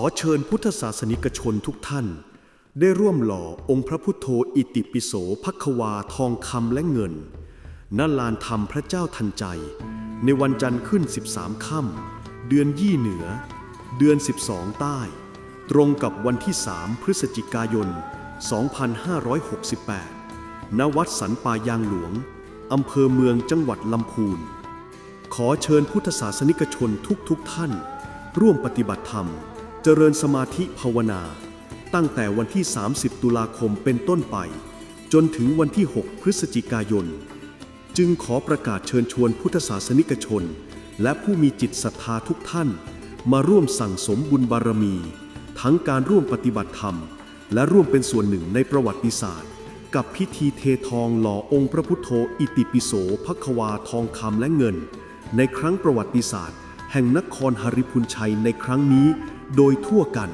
อเชิญพุทธศาสนิกชนทุกท่าน ได้ร่วมหล่อองค์พระพุทโธอิติปิโสภัควาทองคำและเงินณลานธรรมพระเจ้าทันใจ ในวันจันทร์ขึ้น 13 ค่ำเดือนยี่เหนือ เดือน 12 ใต้ ตรงกับวันที่ 3 พฤศจิกายน 2568 ณ วัดสันป่ายางหลวง อำเภอเมืองจังหวัดลำพูน ขอเชิญพุทธศาสนิกชนทุกๆทท่าน ร่วมปฏิบัติธรรม เจริญสมาธิภาวนา ตั้งแต่วันที่ 30 ตุลาคมเป็นต้นไป จนถึงวันที่ 6 พฤศจิกายน จึงขอประกาศเชิญชวนพุทธศาสนิกชน และผู้มีจิตศรัทธาทุกท่าน มาร่วมสั่งสมบุญบารมี ทั้งการร่วมปฏิบัติธรรม และร่วมเป็นส่วนหนึ่งในประวัติศาสตร์ กับพิธีเททองหล่อองค์พระพุทโธอิติปิโสภัควาทองคำและเงิน ในครั้งประวัติศาสตร์ แห่งนครหริพุนชัยในครั้งนี้ โดยทั่วกัน